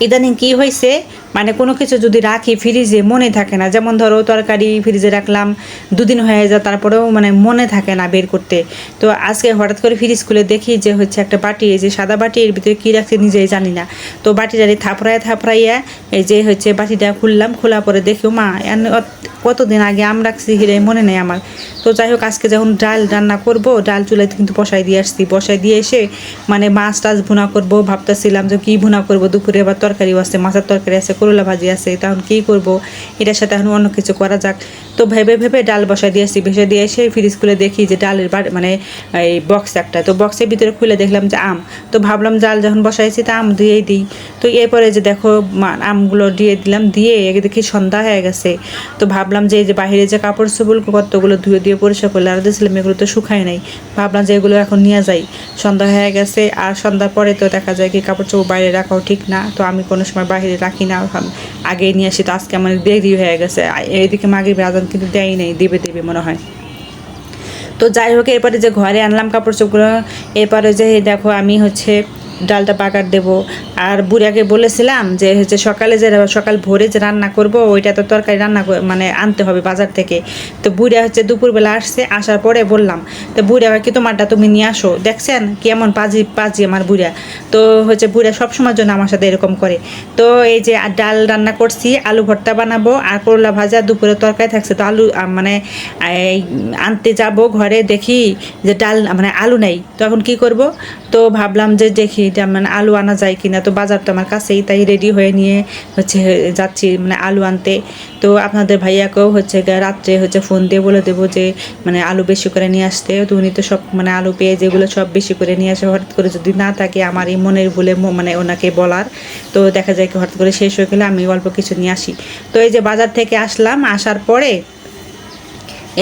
ইদানিং কি হয়েছে মানে কোনো কিছু যদি রাখি ফ্রিজে মনে থাকে না। যেমন ধরো তরকারি ফ্রিজে রাখলাম, দুদিন হয়ে যায়, তারপরেও মানে মনে থাকে না বের করতে। তো আজকে হঠাৎ করে ফ্রিজ খুলে দেখি যে হচ্ছে একটা বাটি, এই যে সাদা বাটি, এর ভিতরে কী রাখছে নিজেই জানি না। তো বাটিটারে থাপড়ায় থাপড়াইয়া, এই যে হচ্ছে বাটিটা খুললাম খোলা পরে দেখি মা কতদিন আগে আম রাখছি হিরে মনে নেই আমার। তো যাই হোক, আজকে যখন ডাল রান্না করব, ডাল চুলাতে কিন্তু বসাই দিয়ে আসছি। বসাই দিয়ে এসে মানে মাছ টাছ ভুনা করব। ভাবতেছিলাম যে কী ভুনা করব, দুপুরে আবার তরকারিও আছে, মাছের তরকারি আছে করলা ভাজি আছে তখন কী করব? এটার সাথে এখন অন্য কিছু করা যাক। তো ভেবে ভেবে ডাল বসাই দিয়ে আসছি ভেসে দিয়ে এসে ফ্রিজ খুলে দেখি যে ডালের মানে এই বক্স একটা। তো বক্সের ভিতরে খুলে দেখলাম যে আম। তো ভাবলাম ডাল যখন বসাইছি তা আম দিয়েই দিই। তো এরপরে যে দেখো আমগুলো দিয়ে দিলাম, দিয়ে দেখি সন্ধ্যা হয়ে গেছে। তো ভাবলাম যে এই যে বাইরে যে কাপড় চোপড় কতগুলো ধুয়ে দিয়ে পরিষ্কার করলে আর দিয়েছিলাম এগুলো তো শুকায় নাই। ভাবলাম যে এগুলো এখন নিয়ে যাই। সন্ধ্যা হয়ে গেছে, আর সন্ধ্যার পরে তো দেখা যায় কি কাপড় চোপড় বাইরে রাখাও ঠিক না। তো আমি কোনো সময় বাইরে রাখি না। আগে নিয়ে আসি, তো আজকে আমার দেরি হয়ে গেছে। এদিকে মাগির আজান কিন্তু দেয় নাই, দেবে দেবে মনে হয়। তো যাই হোক, এরপরে যে ঘরে আনলাম কাপড় চোপড় এরপরে যে দেখো আমি হচ্ছে ডালটা পাকার দেব। আর বুড়াকে বলেছিলাম যে, হচ্ছে সকালে যে, সকাল ভোরে যে রান্না করব, ওইটা তো তরকারি রান্না মানে আনতে হবে বাজার থেকে। তো বুড়া হচ্ছে দুপুরবেলা আসছে, আসার পরে বললাম, তো বুড়া কি তোমারটা তুমি নিয়ে আসো? দেখছেন কেমন পাজি পাজি আমার বুড়া? তো হচ্ছে বুড়া সবসময়ের জন্য আমার সাথে এরকম করে। তো এই যে ডাল রান্না করছি, আলু ভর্তা বানাবো, আর করলা ভাজা, দুপুরে তরকারি থাকছে, তো আলু মানে আনতে যাব ঘরে, দেখি যে ডাল মানে আলু নেই। তখন কি করব? তো ভাবলাম যে, দেখি এটা মানে আলু আনা যায় কিনা, তো বাজার তো আমার কাছেই, তাই রেডি হয়ে নিয়ে হচ্ছে যাচ্ছি মানে আলু আনতে। তো আপনাদের ভাইয়াকেও হচ্ছে রাত্রে হচ্ছে ফোন দিয়ে বলে দেবো যে মানে আলু বেশি করে নিয়ে আসতে। তো উনি তো সব মানে আলু পেঁয়াজ এগুলো সব বেশি করে নিয়ে আসে, হঠাৎ করে যদি না থাকে আমার এই মনের ম- মানে ওনাকে বলার। তো দেখা যায় কি হঠাৎ করে শেষ হয়ে গেলে আমি অল্প কিছু নিয়ে আসি। তো এই যে বাজার থেকে আসলাম, আসার পরে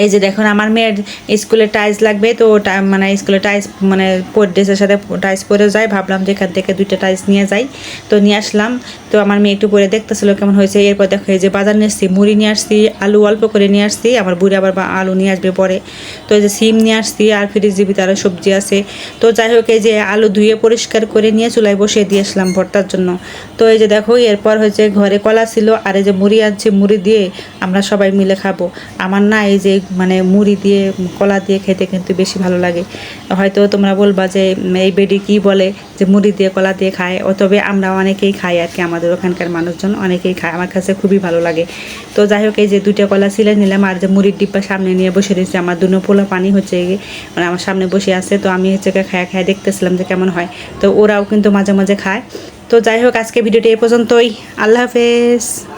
এই যে দেখুন, আমার মেয়ের স্কুলে টাইলস লাগবে, তো মানে স্কুলে টাইলস মানে ড্রেসের সাথে টাইলস পরে যায়। ভাবলাম যে এখান থেকে দুইটা টাইলস নিয়ে যাই। তো নিয়ে আসলাম। তো আমার মেয়ে একটু পরে দেখতেছিল কেমন হয়েছে। এরপর দেখো, এই যে বাজার নিয়ে আসছি, মুড়ি নিয়ে আসছি, আলু অল্প করে নিয়ে আসছি। আমার বুড়ি আবার আলু নিয়ে আসবে পরে। তো এই যে সিম নিয়ে আসছি, আর ফ্রিজের ভিতরে সবজি আছে। তো যাই হোক, এই যে আলু ধুয়ে পরিষ্কার করে নিয়ে চুলায় বসিয়ে দিয়ে আসলাম ভর্তার জন্য। তো এই যে দেখো, এরপর হয়েছে ঘরে কলা ছিল, আর এই যে মুড়ি আছে মুড়ি দিয়ে আমরা সবাই মিলে খাব। আমার না এই যে মানে মুড়ি দিয়ে, কলা দিয়ে খেতে কিন্তু বেশি ভালো লাগে। হয়তো তোমরা বলবা যে, এই বেডি কি বলে যে মুড়ি দিয়ে, কলা দিয়ে খায়? ও তবে আমরা অনেকেই খাই আর কি আমাদের ওখানকার মানুষজন অনেকেই খায়। আমার কাছে খুবই ভালো লাগে। তো যাই হোক, এই যে দুইটা কলা ছিলে নিলাম আর যে মুড়ির ডিব্বা সামনে নিয়ে বসে রয়েছে, আমার দুনো পোলা পানি হচ্ছে মানে আমার সামনে বসে আছে। তো আমি হচ্ছে খায়া খায়া দেখতেছিলাম যে কেমন হয়। তো ওরাও কিন্তু মাঝে মাঝে খায়। তো যাই হোক, আজকে ভিডিওটি এ পর্যন্তই। আল্লাহ হাফেজ।